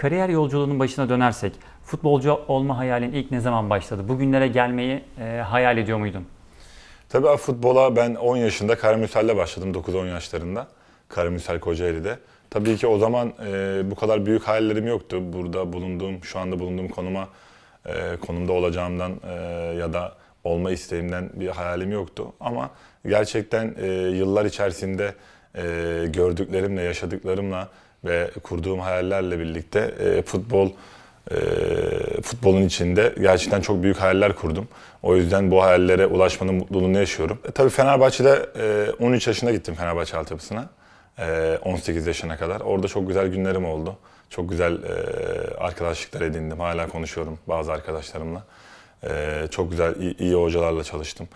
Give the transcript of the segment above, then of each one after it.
Kariyer yolculuğunun başına dönersek, futbolcu olma hayalin ilk ne zaman başladı? Bugünlere gelmeyi e, hayal ediyor muydun? Tabii abi futbola ben 10 yaşında Karamürsel'de başladım 9-10 yaşlarında. Karamürsel Kocaeli'de. Tabii ki o zaman e, bu kadar büyük hayallerim yoktu. Burada bulunduğum, şu anda bulunduğum konuma, e, konumda olacağımdan e, ya da olma isteğimden bir hayalim yoktu. Ama gerçekten e, yıllar içerisinde e, gördüklerimle, yaşadıklarımla ve kurduğum hayallerle birlikte e, futbol e, futbolun içinde gerçekten çok büyük hayaller kurdum. O yüzden bu hayallere ulaşmanın mutluluğunu yaşıyorum. E, tabii Fenerbahçe'de e, 13 yaşında gittim Fenerbahçe altyapısına. E, 18 yaşına kadar. Orada çok güzel günlerim oldu. Çok güzel e, arkadaşlıklar edindim. Hala konuşuyorum bazı arkadaşlarımla. E, çok güzel, iyi, iyi hocalarla çalıştım.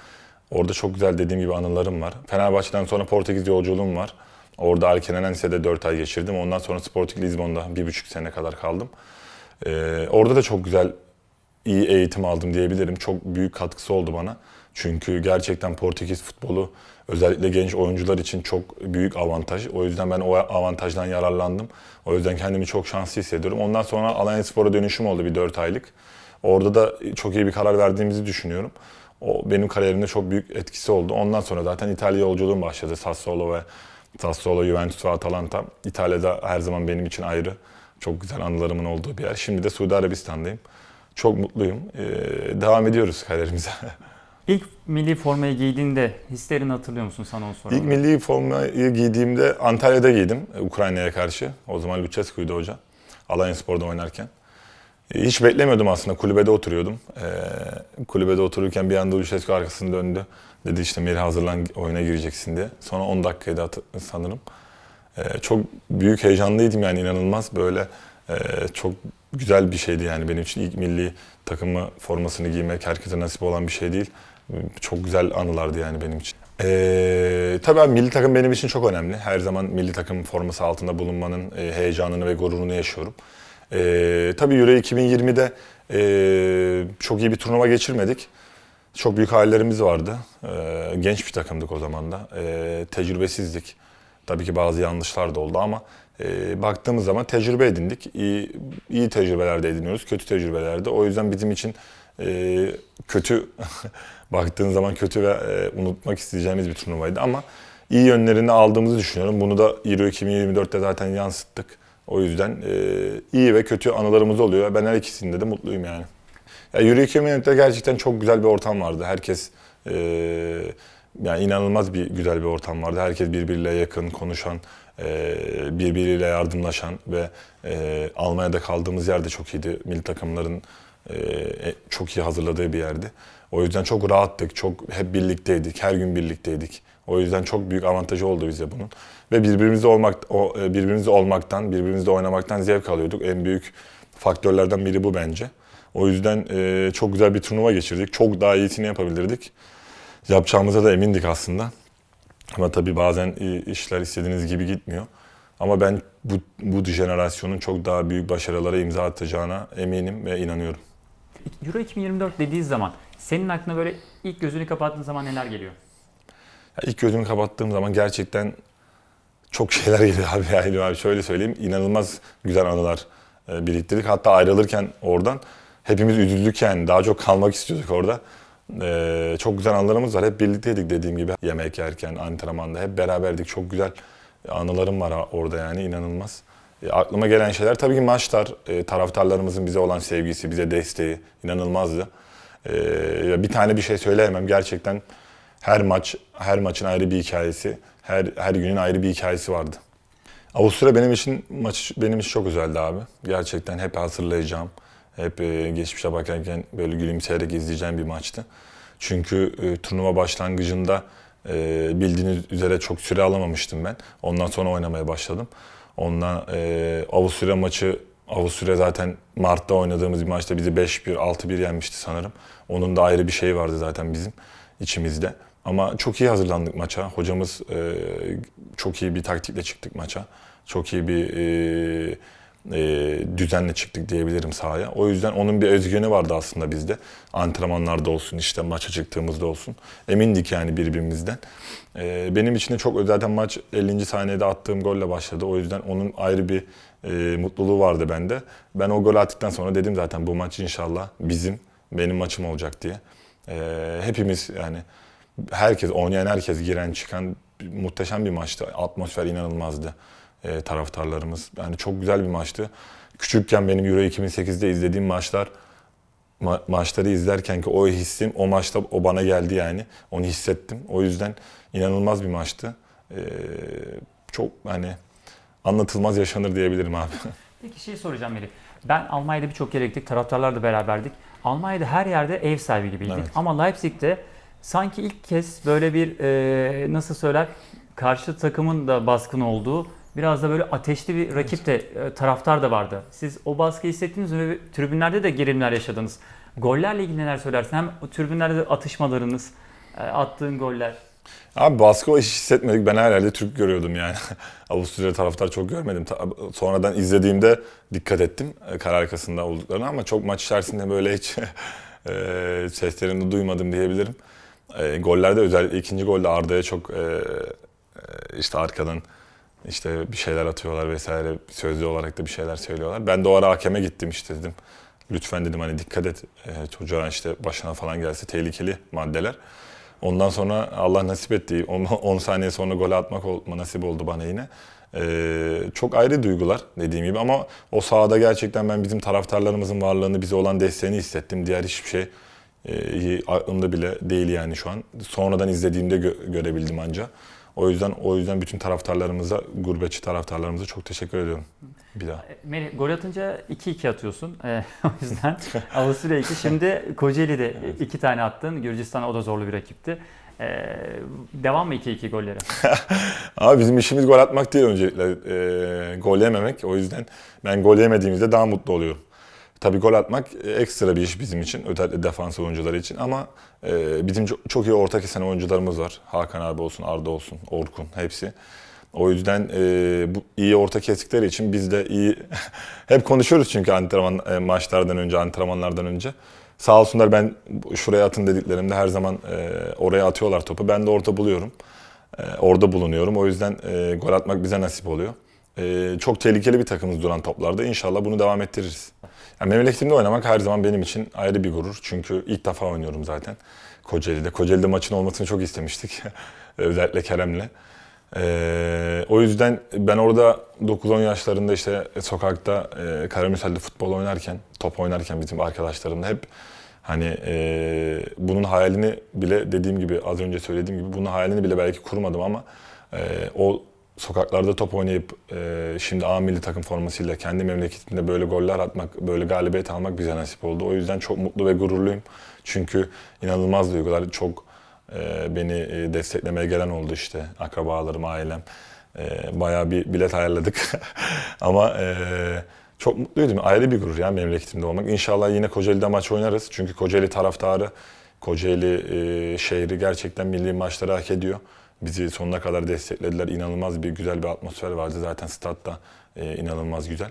Orada çok güzel dediğim gibi anılarım var. Fenerbahçe'den sonra Portekiz yolculuğum var. Orada Alkenenense'de 4 ay geçirdim. Ondan sonra Sporting Lisbon'da 1,5 sene kadar kaldım. Ee, orada da çok güzel, iyi eğitim aldım diyebilirim. Çok büyük katkısı oldu bana. Çünkü gerçekten Portekiz futbolu özellikle genç oyuncular için çok büyük avantaj. O yüzden ben o avantajdan yararlandım. O yüzden kendimi çok şanslı hissediyorum. Ondan sonra Alanya Spor'a dönüşüm oldu bir 4 aylık. Orada da çok iyi bir karar verdiğimizi düşünüyorum. O benim kariyerimde çok büyük etkisi oldu. Ondan sonra zaten İtalya yolculuğum başladı. Sassuolo ve Sassuolo, Juventus ve Atalanta. İtalya'da her zaman benim için ayrı. Çok güzel anılarımın olduğu bir yer. Şimdi de Suudi Arabistan'dayım. Çok mutluyum. Ee, devam ediyoruz kariyerimize. İlk milli formayı giydiğinde hislerini hatırlıyor musun sana onu soralım. İlk milli formayı giydiğimde Antalya'da giydim Ukrayna'ya karşı. O zaman Lucescu'ydu hoca. Alanya Spor'da oynarken. Hiç beklemiyordum aslında. Kulübede oturuyordum. Ee, kulübede otururken bir anda Lucescu arkasını döndü. Dedi işte Meri hazırlan oyuna gireceksin diye. Sonra 10 dakikaydı sanırım. Ee, çok büyük heyecanlıydım yani inanılmaz böyle e, çok güzel bir şeydi yani benim için ilk milli takımı formasını giymek herkese nasip olan bir şey değil. Çok güzel anılardı yani benim için. Ee, tabii abi milli takım benim için çok önemli. Her zaman milli takım forması altında bulunmanın e, heyecanını ve gururunu yaşıyorum. Ee, tabii Euro 2020'de e, çok iyi bir turnuva geçirmedik. Çok büyük hayallerimiz vardı. Ee, genç bir takımdık o zaman da. Ee, tecrübesizdik. Tabii ki bazı yanlışlar da oldu ama e, baktığımız zaman tecrübe edindik. İyi, iyi tecrübeler de ediniyoruz, kötü tecrübeler de. O yüzden bizim için e, kötü, baktığın zaman kötü ve e, unutmak isteyeceğimiz bir turnuvaydı. Ama iyi yönlerini aldığımızı düşünüyorum. Bunu da Euro 2024'te zaten yansıttık. O yüzden e, iyi ve kötü anılarımız oluyor. Ben her ikisinde de mutluyum yani. Ya Euro 2024'te gerçekten çok güzel bir ortam vardı. Herkes e, yani inanılmaz bir güzel bir ortam vardı. Herkes birbiriyle yakın, konuşan, e, birbiriyle yardımlaşan ve Almanya'da kaldığımız yerde çok iyiydi. Milli takımların çok iyi hazırladığı bir yerdi. O yüzden çok rahattık, çok hep birlikteydik, her gün birlikteydik. O yüzden çok büyük avantajı oldu bize bunun. Ve birbirimizle olmak, o, e, birbirimizle olmaktan, birbirimizle oynamaktan zevk alıyorduk. En büyük faktörlerden biri bu bence. O yüzden e, çok güzel bir turnuva geçirdik. Çok daha iyisini yapabilirdik. Yapacağımıza da emindik aslında. Ama tabii bazen e, işler istediğiniz gibi gitmiyor. Ama ben bu, bu jenerasyonun çok daha büyük başarılara imza atacağına eminim ve inanıyorum. Euro 2024 dediği zaman senin aklına böyle ilk gözünü kapattığın zaman neler geliyor? İlk gözümü kapattığım zaman gerçekten çok şeyler geliyor abi. Yani abi şöyle söyleyeyim inanılmaz güzel anılar e, biriktirdik. Hatta ayrılırken oradan hepimiz üzüldük yani daha çok kalmak istiyorduk orada. E, çok güzel anılarımız var. Hep birlikteydik dediğim gibi. Yemek yerken, antrenmanda hep beraberdik. Çok güzel anılarım var orada yani inanılmaz. E, aklıma gelen şeyler tabii ki maçlar, e, taraftarlarımızın bize olan sevgisi, bize desteği inanılmazdı. Bir tane bir şey söyleyemem. Gerçekten her maç, her maçın ayrı bir hikayesi, her her günün ayrı bir hikayesi vardı. Avusturya benim için maç benim için çok özeldi abi. Gerçekten hep hatırlayacağım. Hep e, geçmişe bakarken böyle gülümseyerek izleyeceğim bir maçtı. Çünkü e, turnuva başlangıcında e, bildiğiniz üzere çok süre alamamıştım ben. Ondan sonra oynamaya başladım. Ondan e, Avusturya maçı Avusturya zaten Mart'ta oynadığımız bir maçta bizi 5-1, 6-1 yenmişti sanırım. Onun da ayrı bir şeyi vardı zaten bizim içimizde. Ama çok iyi hazırlandık maça. Hocamız e, çok iyi bir taktikle çıktık maça. Çok iyi bir e, e, düzenle çıktık diyebilirim sahaya. O yüzden onun bir özgüveni vardı aslında bizde. Antrenmanlarda olsun, işte maça çıktığımızda olsun. Emindik yani birbirimizden. E, benim için de çok zaten maç 50. saniyede attığım golle başladı. O yüzden onun ayrı bir e, mutluluğu vardı bende. Ben o golü attıktan sonra dedim zaten bu maç inşallah bizim, benim maçım olacak diye. E, hepimiz yani herkes, oynayan herkes giren çıkan muhteşem bir maçtı. Atmosfer inanılmazdı e, taraftarlarımız. Yani çok güzel bir maçtı. Küçükken benim Euro 2008'de izlediğim maçlar ma- maçları izlerken ki o hissim o maçta o bana geldi yani. Onu hissettim. O yüzden inanılmaz bir maçtı. E, çok hani anlatılmaz yaşanır diyebilirim abi. Peki şey soracağım Melih. Ben Almanya'da birçok yere gittik, taraftarlarla beraberdik. Almanya'da her yerde ev sahibi gibiydik. Evet. Ama Leipzig'te sanki ilk kez böyle bir e, nasıl söyler karşı takımın da baskın olduğu biraz da böyle ateşli bir rakip de e, taraftar da vardı. Siz o baskıyı hissettiniz mi ve tribünlerde de gerilimler yaşadınız. Gollerle ilgili neler söylersin? Hem o tribünlerde de atışmalarınız, e, attığın goller. Abi baskı hiç hissetmedik. Ben her yerde Türk görüyordum yani. Avusturya taraftar çok görmedim. Sonradan izlediğimde dikkat ettim e, kar arkasında olduklarını ama çok maç içerisinde böyle hiç e, seslerini duymadım diyebilirim. E, gollerde özellikle ikinci golde Arda'ya çok e, e, işte arkadan işte bir şeyler atıyorlar vesaire sözlü olarak da bir şeyler söylüyorlar. Ben de o ara hakeme gittim işte dedim. Lütfen dedim hani dikkat et e, çocuğa işte başına falan gelse tehlikeli maddeler. Ondan sonra Allah nasip etti. 10 saniye sonra gol atmak nasip oldu bana yine. Ee, çok ayrı duygular dediğim gibi ama o sahada gerçekten ben bizim taraftarlarımızın varlığını, bize olan desteğini hissettim. Diğer hiçbir şey e, aklımda bile değil yani şu an. Sonradan izlediğimde gö- görebildim anca. O yüzden o yüzden bütün taraftarlarımıza, gurbetçi taraftarlarımıza çok teşekkür ediyorum. Bir daha. E, Melih gol atınca 2-2 atıyorsun. E, o yüzden Avusturya 2. Şimdi Kocaeli'de iki tane attın. Gürcistan o da zorlu bir rakipti. E, devam mı 2-2 gollere? Ama bizim işimiz gol atmak değil öncelikle. Ee, gol yememek. O yüzden ben gol yemediğimizde daha mutlu oluyorum. Tabii gol atmak e, ekstra bir iş bizim için. Özellikle defans oyuncuları için. Ama e, bizim çok, iyi orta kesen oyuncularımız var. Hakan abi olsun, Arda olsun, Orkun hepsi. O yüzden e, bu iyi orta kestikleri için biz de iyi hep konuşuyoruz çünkü antrenman e, maçlardan önce, antrenmanlardan önce. Sağ olsunlar ben şuraya atın dediklerimde her zaman e, oraya atıyorlar topu. Ben de orta buluyorum. E, orada bulunuyorum. O yüzden e, gol atmak bize nasip oluyor. E, çok tehlikeli bir takımız duran toplarda. İnşallah bunu devam ettiririz. Yani memleketimde oynamak her zaman benim için ayrı bir gurur. Çünkü ilk defa oynuyorum zaten Kocaeli'de. Kocaeli'de maçın olmasını çok istemiştik. Özellikle Kerem'le. Ee, o yüzden ben orada 9-10 yaşlarında işte sokakta e, Karamürsel'de futbol oynarken, top oynarken bizim arkadaşlarımla hep hani e, bunun hayalini bile dediğim gibi az önce söylediğim gibi bunun hayalini bile belki kurmadım ama e, o sokaklarda top oynayıp e, şimdi A milli takım formasıyla kendi memleketimde böyle goller atmak, böyle galibiyet almak bize nasip oldu. O yüzden çok mutlu ve gururluyum. Çünkü inanılmaz duygular. Çok e, beni e, desteklemeye gelen oldu işte. Akrabalarım, ailem. E, bayağı bir bilet ayarladık. Ama e, çok mutluydum. Ayrı bir gurur ya memleketimde olmak. İnşallah yine Kocaeli'de maç oynarız. Çünkü Kocaeli taraftarı, Kocaeli e, şehri gerçekten milli maçları hak ediyor. Bizi sonuna kadar desteklediler. İnanılmaz bir güzel bir atmosfer vardı. Zaten statta e, inanılmaz güzel.